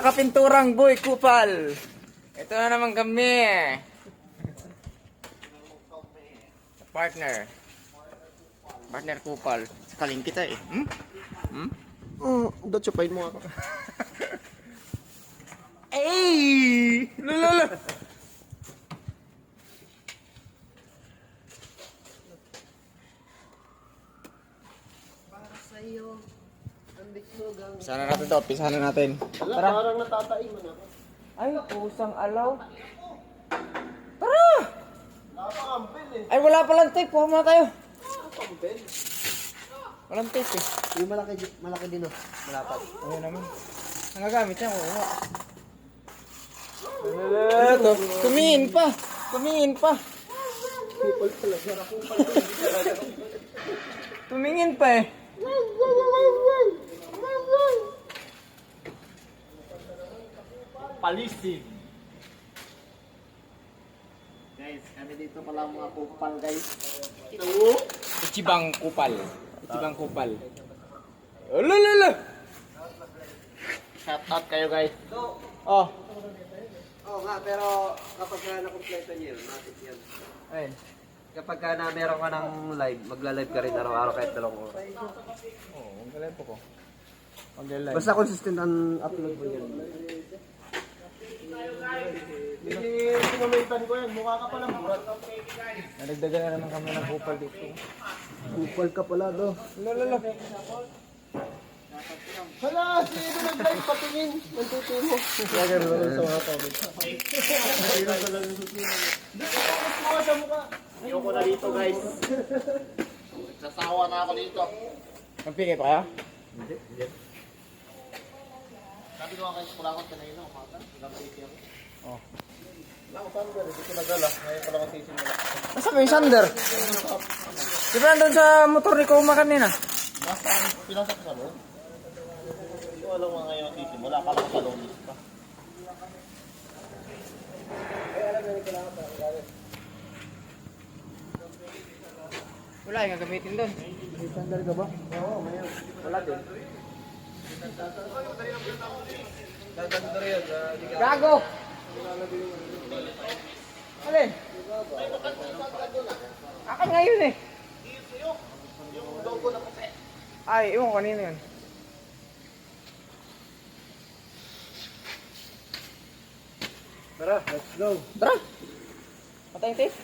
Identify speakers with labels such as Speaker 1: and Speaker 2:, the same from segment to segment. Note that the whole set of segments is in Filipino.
Speaker 1: Kapinturang boy kupal. Ito na naman kami. Partner. Partner kupal. Sakaling kita eh. Hmm? Hmm?
Speaker 2: Oh, datsupain mo ako.
Speaker 1: Ay! Lululu!
Speaker 2: Para sa'yo, ang bigsugang...
Speaker 1: Pisahan natin to. Pisahan natin. Tara.
Speaker 2: parang natatain mo na ako.
Speaker 1: Ay, pusang alaw. Tara! Ay, wala palang tape. Kuha muna tayo. Walang tape eh.
Speaker 2: Yung malaki, malaki din oh. Malapad.
Speaker 1: Ayun naman. Nagagamit yan. Oo nga. Ito. Tumingin pa. Tumingin pa. Tumingin pa eh.
Speaker 2: Palisig. Guys, kami dito pala mga kupal guys. Ito.
Speaker 1: Ichibang kupal. Ichibang kupal. Ulululu!
Speaker 2: Shout out kayo guys.
Speaker 1: Oh.
Speaker 2: Oo nga, pero kapag ka na-complete niyo, natin yan.
Speaker 1: Ayun.
Speaker 2: Kapag ka na meron ka ng live, magla-live ka rin araw-araw kahit dalawang oras.
Speaker 1: Oo, oh, magaling ko. Mag-live.
Speaker 2: Basta consistent ang upload mo yan. Hindi, sinumaitan ko yan. Mukha ka palang burat.
Speaker 1: Nadagdagan na naman kami ng kupal dito.
Speaker 2: Kupal ka pala do.
Speaker 1: Ulululu.
Speaker 2: Hala, sino nag-live patingin? Nagtuturo.
Speaker 1: Kaya ganun sa mga comment.
Speaker 2: Mukha sa mukha. Ayoko na dito guys. Sasawa na ako dito.
Speaker 1: Magpingit pa kaya?
Speaker 2: Sabi ko nga guys, wala akong tanay na umaga. PT ako.
Speaker 1: Oh.
Speaker 2: Wala ko, hindi ko nagala. Ngayon pala ako sisimula.
Speaker 1: Nasaan yung Sander? Di ba nandun sa motor ni Kuma kanina?
Speaker 2: Nasaan? Pinasok sa loob? Hindi ko alam nga ngayon sisimula. Akala ko sa loob pa.
Speaker 1: Wala yung gagamitin doon.
Speaker 2: May sandal ka ba? Oo, mayroon. Wala din.
Speaker 1: Gago! Alin? Akan ngayon eh. Ay, iwan ko kanina yun.
Speaker 2: Tara, let's go.
Speaker 1: Tara! Patay yung tape.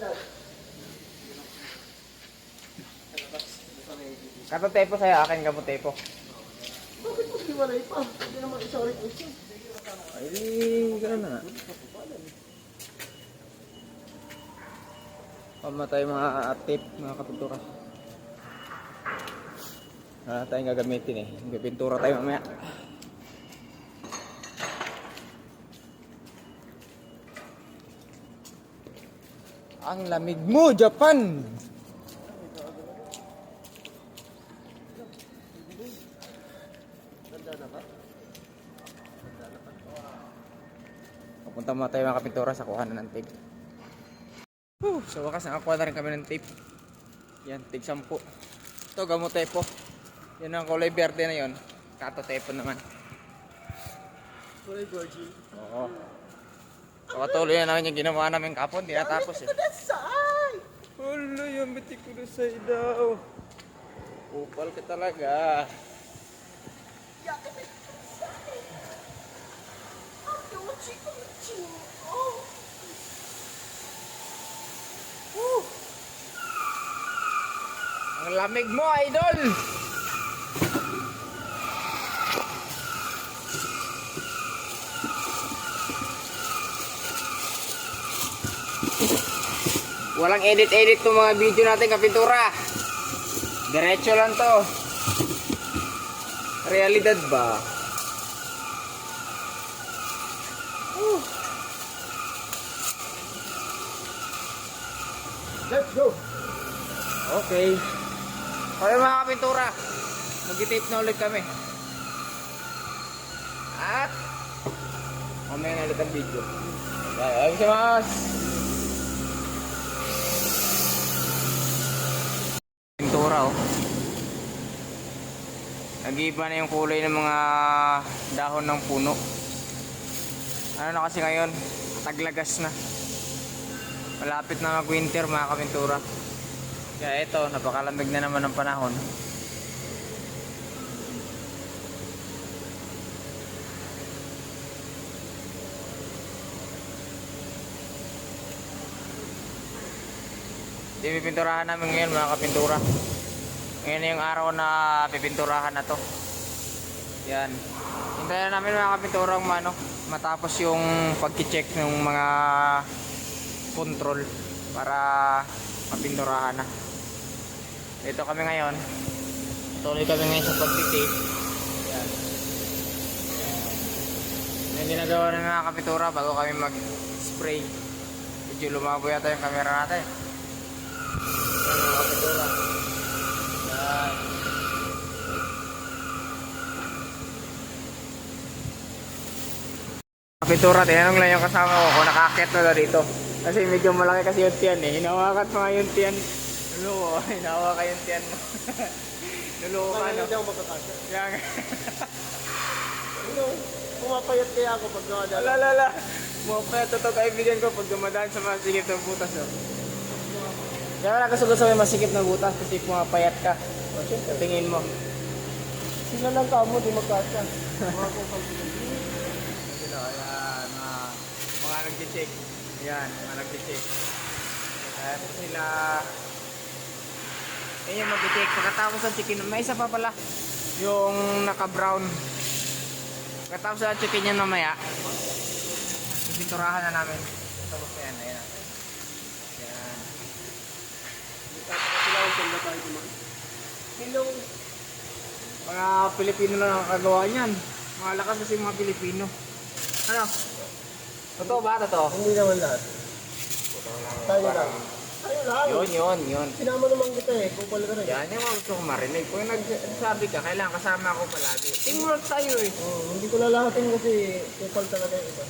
Speaker 1: Kato tepo sa'yo, akin ka mo tepo.
Speaker 2: Bakit mo hiwalay pa? Hindi naman isa ulit ito.
Speaker 1: Ay, gano'n na. Pamatay mga tape, mga kapintura. Wala tayong gagamitin eh. Magpipintura tayo mamaya. Ang lamig mo, Japan! Muna tayo mga kapintura sa kuhanan ng tape. Whew, sa wakas nakakuha na rin kami ng tape. Yan, tig 10. Ito, gamot tepo. Yan ang kulay berde na yon. Kato tepo naman.
Speaker 2: Kulay virgin.
Speaker 1: Oo. Pakatuloy na namin yung ginawa namin kapon. Di natapos eh. Hulo yung bitik ko na sa daw. Upal ka talaga. Ang lamig mo, idol! Walang edit-edit tong mga video natin kapintura. Diretso lang to. Realidad ba? Whew.
Speaker 2: Let's go.
Speaker 1: Okay. Okay mga kapintura. Mag-tape na ulit kami. At mamaya na ulit ang video. Okay, ayos mas. Pintura oh. Nag-iiba na yung kulay ng mga dahon ng puno. Ano na kasi ngayon? Taglagas na. Malapit na mag-winter mga kapintura. Kaya ito, napakalamig na naman ng panahon. Di pipinturahan namin ngayon mga kapintura. Ngayon yung araw na pipinturahan na to. Yan. Hintayin na namin mga kapintura kung ano, matapos yung pag-check ng mga control para mapinturahan na. Dito kami ngayon. Tuloy kami ngayon sa pagtitape. Yan. Yung ginagawa ng mga kapitura bago kami mag-spray. Medyo lumabo yata yung camera natin. Yan mga kapitura. Yan. Kapitura, tinanong lang yung kasama ko kung nakakit na dito. Kasi medyo malaki kasi yung tiyan eh. Hinawakan pa nga yung tiyan. Luloko, hinawakan yung tiyan mo. Luloko ka no?
Speaker 2: hindi ako magkakasya.
Speaker 1: Nga.
Speaker 2: Ano, pumapayat kaya ako pag gawa dala.
Speaker 1: Alalala. Mga pa totoo kaibigan ko pag dumadaan sa masikip ng butas. Oh. Kaya wala gusto gusto may masikip ng butas kasi pumapayat ka. Sa tingin mo.
Speaker 2: Sila lang kamo, di magkasya.
Speaker 1: Sila, ayan, mga, mga nag-check. Ayan, mga nag-check. Ayan sila. Ayan yung mag-check. Pagkatapos ng chicken, may isa pa pala. Yung naka-brown. Pagkatapos ng chicken yan mamaya, pipinturahan na namin. Tapos na yan, ayan. Ayan.
Speaker 2: Sila ang sila tayo kumain. Hello.
Speaker 1: Mga Pilipino na nakagawa niyan. Mga lakas kasi mga Pilipino. Ano? Totoo ba? Totoo?
Speaker 2: Hindi naman lahat. Tayo lang. Tayo lang.
Speaker 1: Yun, yun, yun.
Speaker 2: Sinama naman kita eh, kupal ka rin.
Speaker 1: Yan yung gusto ko marinig. Kung nagsabi ka, kailangan kasama ako palagi. Teamwork tayo eh.
Speaker 2: Oh, hindi ko lalahatin kasi kupal talaga yung iba.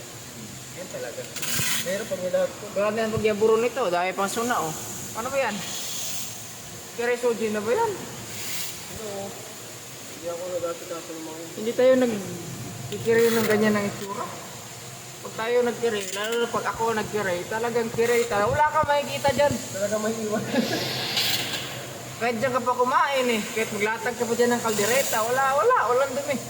Speaker 1: Yan talaga.
Speaker 2: Pero pag nilahat ko,
Speaker 1: na yung pagyaburo nito, dahil pang suna oh. Ano ba yan? Keresoji na ba yan?
Speaker 2: ano, hindi ako kaso ng mga
Speaker 1: Hindi tayo nag kikiri ng ganyan ng itsura. Pag tayo nagkiri, lalo na pag ako nagkiri, talagang kiri talaga. Wala ka makikita dyan.
Speaker 2: talaga may iwan.
Speaker 1: Kahit dyan ka pa kumain eh. Kahit maglatag ka pa dyan ng kaldereta. Wala, wala. Walang dumi.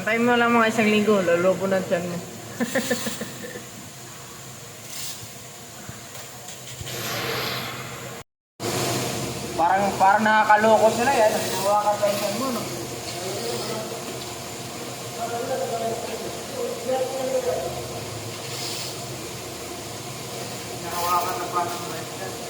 Speaker 1: Antayin mo lang mga isang linggo. Lalobo na dyan mo. parang parang nakakaloko sila yan. Ginawa ka pa isang mo, no? Nakawakan na pa ng restaurant.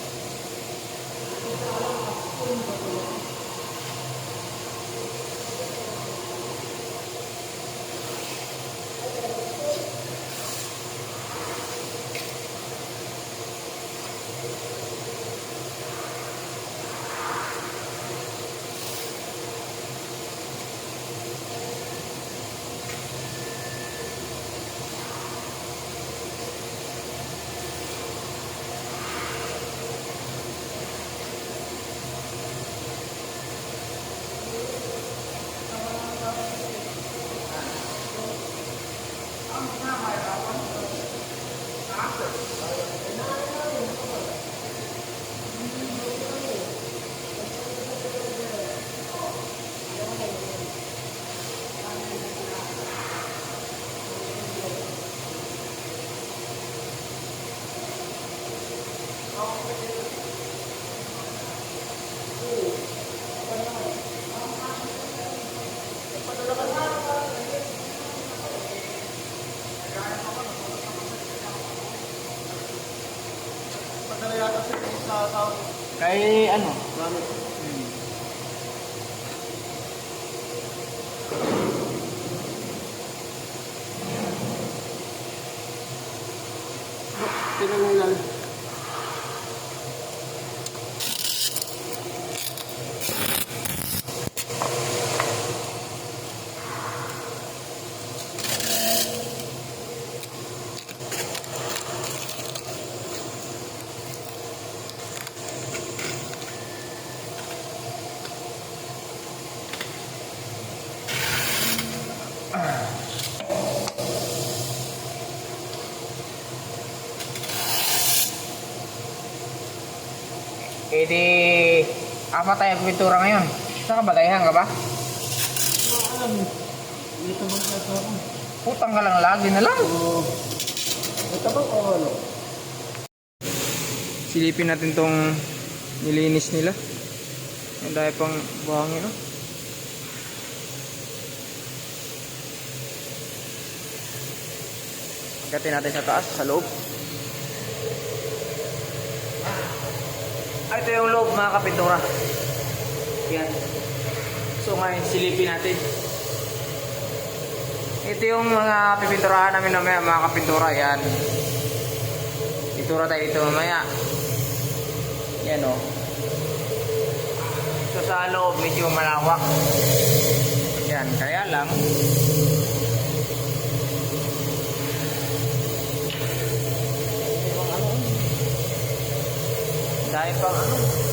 Speaker 1: Eh di, apat tayo pintura ngayon. Saan ka ba? Dayahan ka ba?
Speaker 2: Alam, dito ba sa ako?
Speaker 1: Putang ka lang lagi na lang.
Speaker 2: Ito ba o ano?
Speaker 1: Silipin natin tong nilinis nila. Ang dahil pang buhangin, no? Pagkatin natin sa taas, sa loob. Ah, ito yung loob mga kapintura. Yan. So ngayon, silipin natin. Ito yung mga pipinturahan namin mamaya mga kapintura. Yan. Pintura tayo dito mamaya. Yan o. So sa loob medyo malawak. Yan, kaya lang. Dahil pang ano?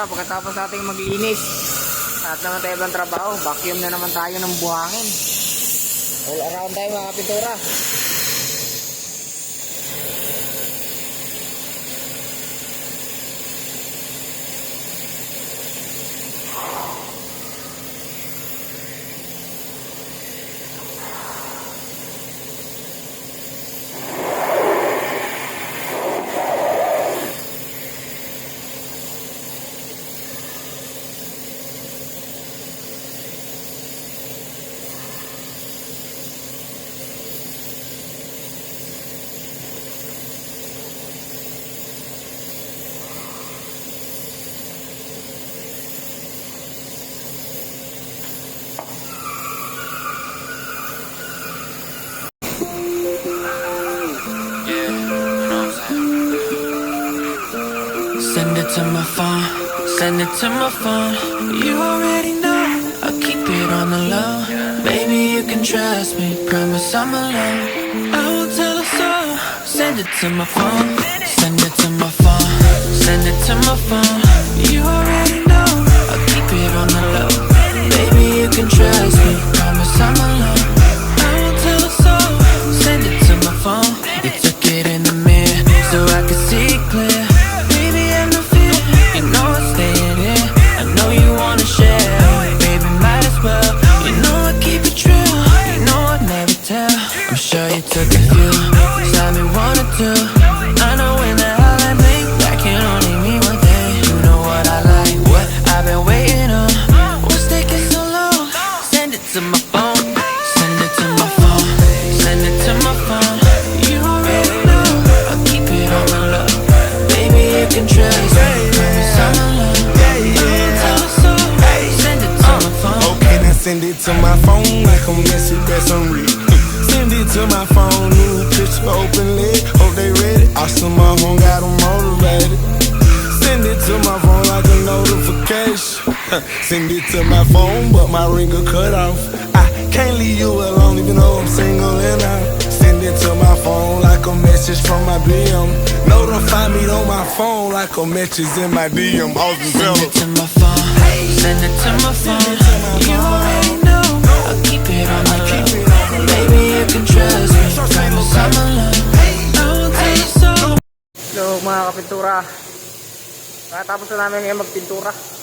Speaker 1: Pintura, pagkatapos nating maglinis at naman tayo ibang trabaho, vacuum na naman tayo ng buhangin. All around tayo mga pintura.
Speaker 3: To my phone, send it to my phone. You already know, I keep it on the low. Baby, you can trust me, promise I'm alone. I will tell a soul, send it to my phone, send it to my phone, send it to my phone. You already know, I keep it on the low. Baby, you can trust me, promise I'm alone. Send it to my phone,
Speaker 4: but my ring got cut off. I can't leave you alone, even though I'm single and out. Send it to my phone like a message from my DM. Notify me on my phone like a message in my DM. Austin
Speaker 3: Send
Speaker 4: Fellows.
Speaker 3: it to my phone, Hey. send it to my phone. You already know, I keep it on the low. Baby, you can trust me, promise I'm alone. I will so.
Speaker 1: So mga kapintura, nakatapos na namin ngayon magpintura.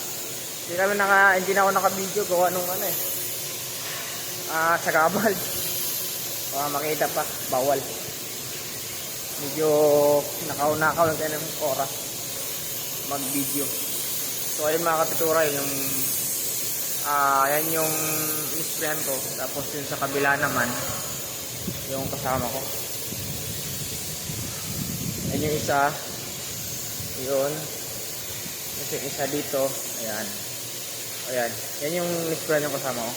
Speaker 1: Hindi kami naka, hindi na ako naka-video gawa nung ano eh. Ah, sa kabal. Baka makita pa, bawal. Medyo nakaw-nakaw lang tayo ng oras mag-video. So ayun mga kapintura, yun yung ah, yan yung inisprayan ko. Tapos yun sa kabila naman, yung kasama ko. Yan yung isa. Yun. Yung isa dito. Ayan. Ayan. Yan yung spray yung kasama ko.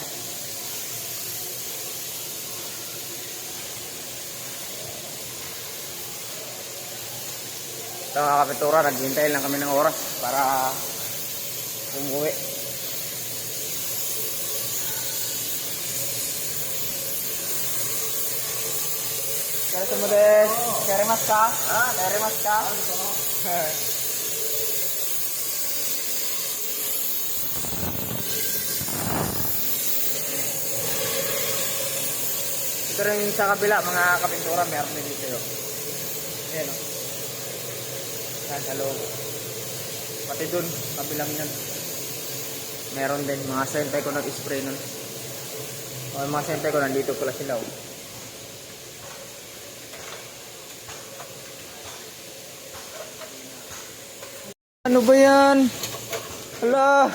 Speaker 1: Ito mga kapitura, naghintay lang kami ng oras para umuwi. Kaya mo des, karimas ka? Ha? Karimas ka? Ito rin sa kabila, mga kapintura, meron din dito yun. Ayan o. Yan sa loob. Pati dun, kabilang yan. Meron din, mga sentay ko nag-spray nun. O, yung mga sentay ko, nandito pala sila o. Ano ba yan? Hala!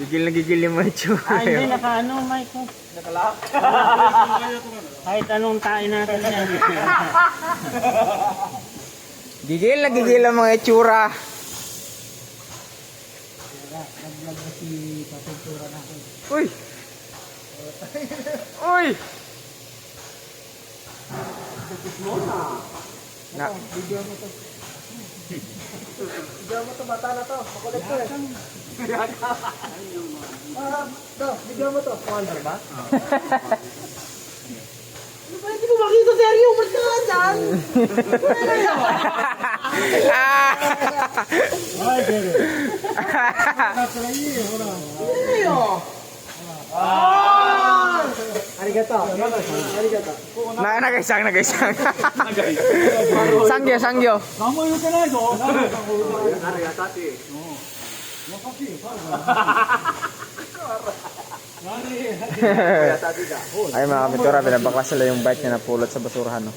Speaker 1: Gigil na gigil yung mga tsura.
Speaker 5: Ah, hindi, naka ano, mic ko.
Speaker 1: Nakalock?
Speaker 5: Kahit anong tayo natin yan.
Speaker 1: Gigil na gigil ang mga itsura. Uy! Uy! Na. Video mo to. Video mo to, bata na to. Makulit to eh. Ah, to, video mo to. Kuhan ba?
Speaker 5: Hindi mo makita seryo, umalis ka nga dyan.
Speaker 1: Na nagaisang nagaisang. sangyo sangyo. Ay mga kapitura, binabakla sila yung bike niya napulot sa basurahan. No?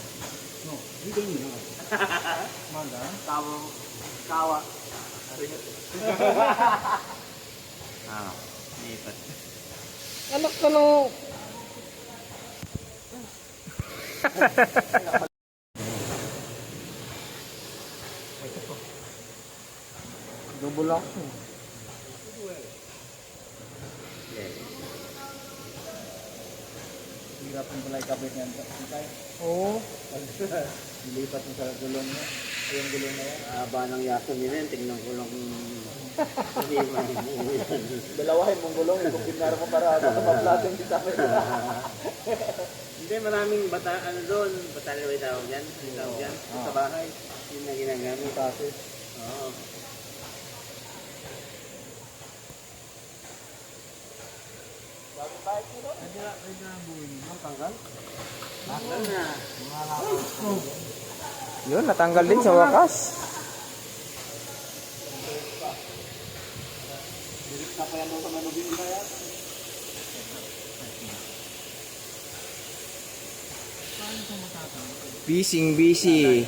Speaker 1: Anak ka no. Double lock. Hirapan pala ikabit niyan. Oo.
Speaker 2: Lipat mo sa gulong mo. Yung gulong na yan. Haba ng yaso nila yan. Tingnan ko lang kung hindi man Dalawahin mong gulong. Kung pinara mo para sa maplating kita.
Speaker 5: Hindi, maraming bata, ano doon, batalya ba yung tawag yan? Yung tawag yan? Sa bahay. Yun na ginagamit.
Speaker 2: Kasi.
Speaker 5: Oo. Bakal na.
Speaker 1: Yun, natanggal din sa wakas. Busy, busy.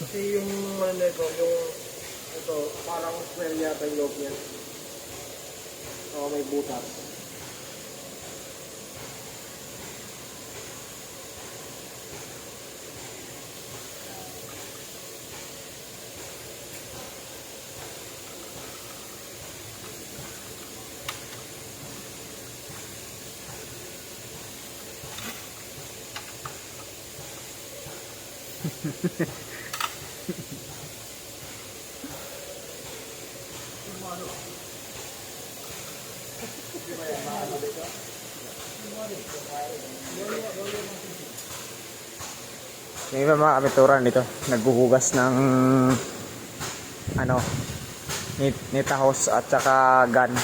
Speaker 2: Kasi yung ano ito, yung parang square yata yung loob niya. Oo, may butas.
Speaker 1: Yung iba mga kapituran dito, naghuhugas ng ano, nit nitahos at saka gun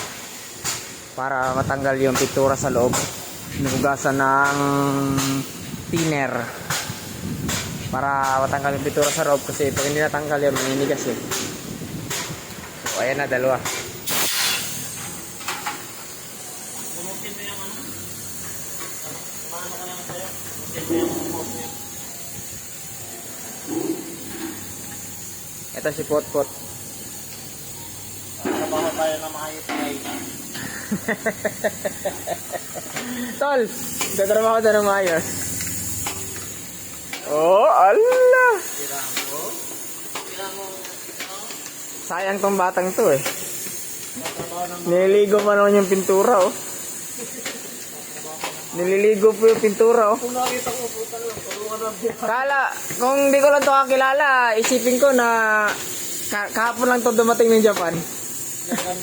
Speaker 1: para matanggal yung pintura sa loob. Nahugasan ng thinner para matanggal yung pintura sa loob kasi pag hindi natanggal yan, maninigas eh. So, ayan na, dalawa. Ito si Potpot.
Speaker 2: Trabaho tayo na maayos ay.
Speaker 1: Tol, gatrabaho ka ng maayos. Oh, Allah! Sayang tong batang to eh. Nililigo pa naman yung pintura oh. Nililigo po yung pintura oh.
Speaker 2: Kung nakita ko, puta lang, tulungan na.
Speaker 1: Kala, kung di ko lang to kakilala, isipin ko na ka kahapon lang to dumating ng Japan.
Speaker 2: Yan?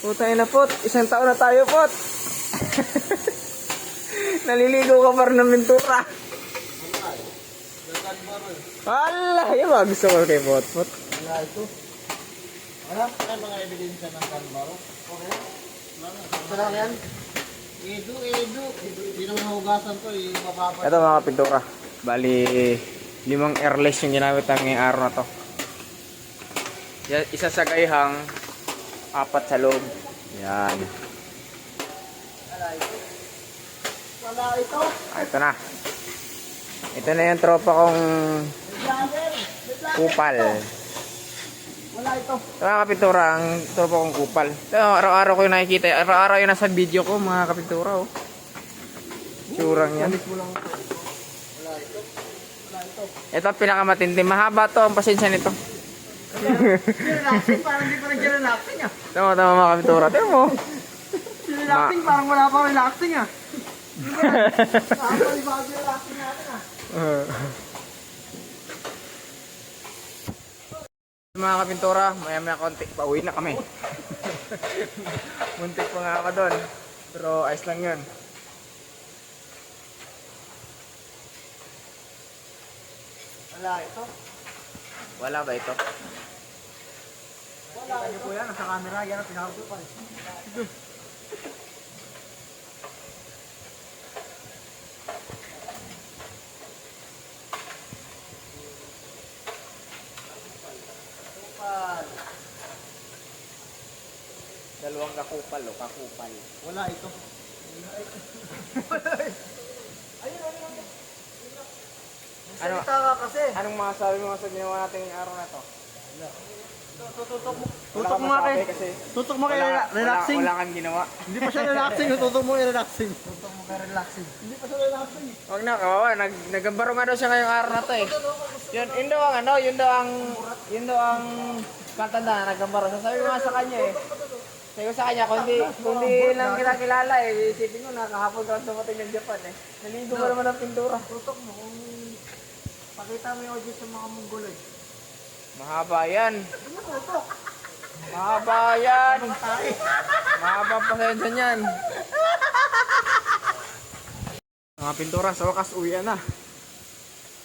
Speaker 1: Putay na pot, isang taon na tayo pot. Naliligo ka pa rin ng pintura. Ala, yun ba gusto ko kay pot pot.
Speaker 2: Wala ito. Wala? Ano mga ebidensya ng kanbaro? Okay. Ito lang yan. Edu, edu. Hindi naman hugasan to, yung mababa.
Speaker 1: Ito mga pintura. Bali, limang airless yung ginamit ng ngayong araw na to. Ya- Isa sa gayhang, apat sa loob. Yan.
Speaker 2: Wala ito.
Speaker 1: Ah, ito na. Ito na yung tropa kong
Speaker 2: Vlogger.
Speaker 1: kupal.
Speaker 2: Wala ito.
Speaker 1: Ito mga kapintura, ang tropa kong kupal. Ito, araw-araw ko yung nakikita. Araw-araw yung nasa video ko, mga kapintura. Oh. Tsurang yan. Ito ang pinakamatindi. Mahaba to, ang pasensya nito.
Speaker 2: Relaxing, parang di pa nag-relaxing ah.
Speaker 1: Tama, tama mga kapintura. Ito mo.
Speaker 2: Relaxing, parang wala pa relaxing ah. Nakakalibago yung relaxing natin ah.
Speaker 1: Mga kapintura, maya maya konti, pauwi na kami. Muntik pa nga ako doon. Pero ayos lang yun.
Speaker 2: Wala ito.
Speaker 1: Wala ba ito?
Speaker 2: Wala ito. po yan, nasa camera, yan ang pinakapo pa.
Speaker 1: Dalawang kakupal o kakupal.
Speaker 2: Wala ito.
Speaker 1: Ano,
Speaker 2: Salita ka kasi.
Speaker 1: anong masasabi mo sa ginawa natin ngayong araw na to?
Speaker 2: Tutok mo.
Speaker 1: Wala
Speaker 2: Tutok mo nga kay. Tutok mo kay
Speaker 1: wala,
Speaker 2: rela- relaxing.
Speaker 1: Wala, wala kang ginawa.
Speaker 2: Hindi pa siya relaxing. yung Tutok mo kay relaxing. Tutok mo kay relaxing. Hindi pa siya relaxing.
Speaker 1: Huwag na, kawawa. Nag, nagambaro nga daw siya ngayong araw na to eh. Yun, yun daw ang ano, yun daw ang, yun daw ang Katanda, nagambara siya. Sabi ko nga sa kanya eh. Sabi ko sa kanya, kundi, kundi lang kita kilala eh. Isipin ko na, kahapon ka lang dumating ng Japan eh. Naligo mo naman ng pintura.
Speaker 2: Tutok mo kung pakita mo yung audio sa mga mongoloid.
Speaker 1: Mahaba yan. Mahaba yan. Mahaba ang pasensya niyan. Mga pintura, sa wakas, uwi na.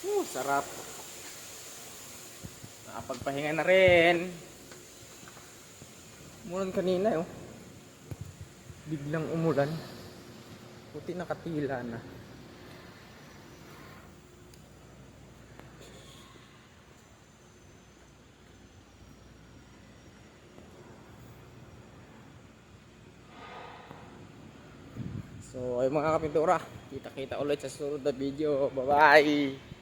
Speaker 1: Uh, sarap. Nakapagpahinga na rin. Umulan kanina oh. Biglang umulan. Puti nakatila na. So, ay mga kapintura, kita-kita ulit sa susunod na video. Bye-bye!